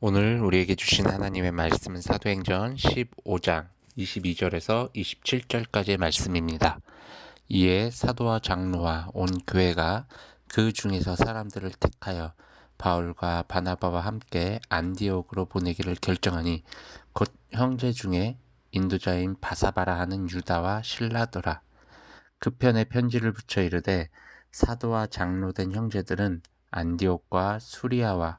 오늘 우리에게 주신 하나님의 말씀은 사도행전 15장 22절에서 27절까지의 말씀입니다. 이에 사도와 장로와 온 교회가 그 중에서 사람들을 택하여 바울과 바나바와 함께 안디옥으로 보내기를 결정하니 곧 형제 중에 인도자인 바사바라 하는 유다와 신라더라. 그 편에 편지를 붙여 이르되 사도와 장로된 형제들은 안디옥과 수리아와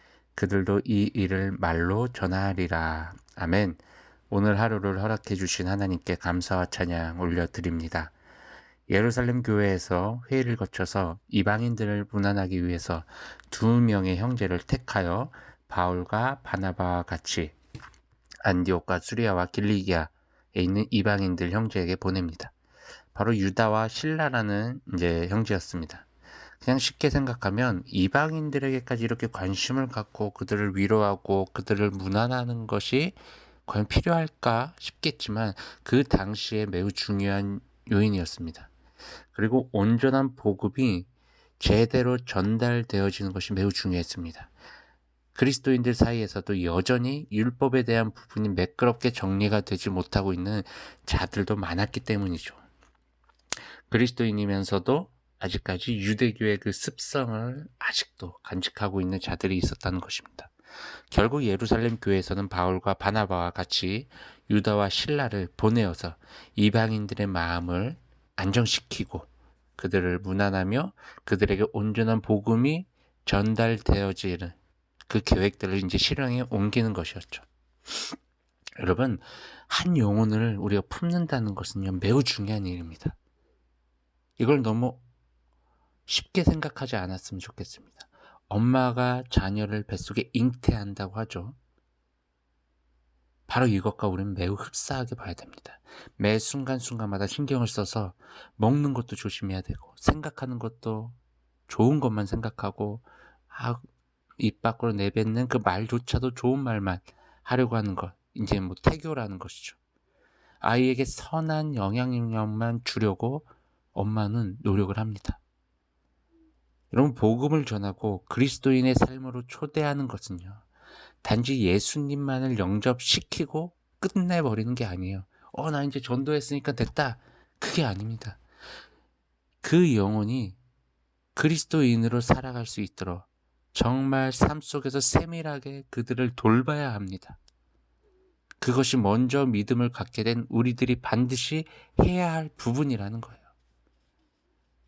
그들도 이 일을 말로 전하리라. 아멘. 오늘 하루를 허락해 주신 하나님께 감사와 찬양 올려드립니다. 예루살렘 교회에서 회의를 거쳐서 이방인들을 무난하기 위해서 두 명의 형제를 택하여 바울과 바나바와 같이 안디옥과 수리아와 길리기아에 있는 이방인들 형제에게 보냅니다. 바로 유다와 신라라는 이제 형제였습니다. 그냥 쉽게 생각하면 이방인들에게까지 이렇게 관심을 갖고 그들을 위로하고 그들을 무난하는 것이 과연 필요할까 싶겠지만 그 당시에 매우 중요한 요인이었습니다. 그리고 온전한 보급이 제대로 전달되어지는 것이 매우 중요했습니다. 그리스도인들 사이에서도 여전히 율법에 대한 부분이 매끄럽게 정리가 되지 못하고 있는 자들도 많았기 때문이죠. 그리스도인이면서도 아직까지 유대교의 그 습성을 아직도 간직하고 있는 자들이 있었다는 것입니다. 결국 예루살렘 교회에서는 바울과 바나바와 같이 유다와 신라를 보내어서 이방인들의 마음을 안정시키고 그들을 무난하며 그들에게 온전한 복음이 전달되어지는 그 계획들을 이제 실행에 옮기는 것이었죠. 여러분, 한 영혼을 우리가 품는다는 것은요, 매우 중요한 일입니다. 이걸 너무 쉽게 생각하지 않았으면 좋겠습니다. 엄마가 자녀를 뱃속에 잉태한다고 하죠. 바로 이것과 우리는 매우 흡사하게 봐야 됩니다. 매 순간순간마다 신경을 써서 먹는 것도 조심해야 되고, 생각하는 것도 좋은 것만 생각하고, 아, 입 밖으로 내뱉는 그 말조차도 좋은 말만 하려고 하는 것. 이제 뭐 태교라는 것이죠. 아이에게 선한 영향력만 주려고 엄마는 노력을 합니다. 여러분, 복음을 전하고 그리스도인의 삶으로 초대하는 것은요, 단지 예수님만을 영접시키고 끝내버리는 게 아니에요. 어, 나 이제 전도했으니까 됐다. 그게 아닙니다. 그 영혼이 그리스도인으로 살아갈 수 있도록 정말 삶 속에서 세밀하게 그들을 돌봐야 합니다. 그것이 먼저 믿음을 갖게 된 우리들이 반드시 해야 할 부분이라는 거예요.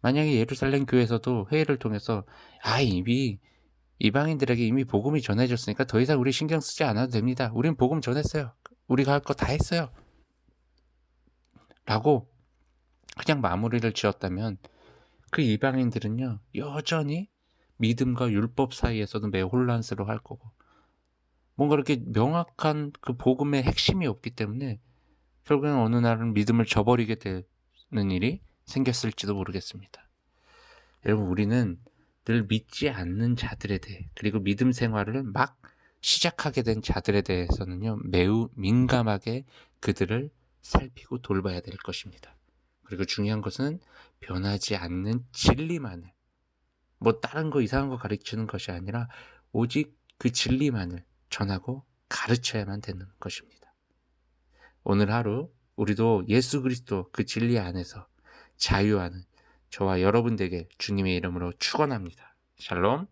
만약에 예루살렘 교회에서도 회의를 통해서 아 이미 이방인들에게 이미 복음이 전해졌으니까 더 이상 우리 신경 쓰지 않아도 됩니다. 우린 복음 전했어요. 우리가 할 거 다 했어요. 라고 그냥 마무리를 지었다면 그 이방인들은요 여전히 믿음과 율법 사이에서도 매우 혼란스러워할 거고 뭔가 이렇게 명확한 그 복음의 핵심이 없기 때문에 결국엔 어느 날은 믿음을 저버리게 되는 일이 생겼을지도 모르겠습니다. 여러분, 우리는 늘 믿지 않는 자들에 대해, 그리고 믿음 생활을 막 시작하게 된 자들에 대해서는요, 매우 민감하게 그들을 살피고 돌봐야 될 것입니다. 그리고 중요한 것은 변하지 않는 진리만을, 뭐 다른 거 이상한 거 가르치는 것이 아니라 오직 그 진리만을 전하고 가르쳐야만 되는 것입니다. 오늘 하루 우리도 예수 그리스도 그 진리 안에서 자유하는 저와 여러분 되게 주님의 이름으로 축원합니다. 샬롬.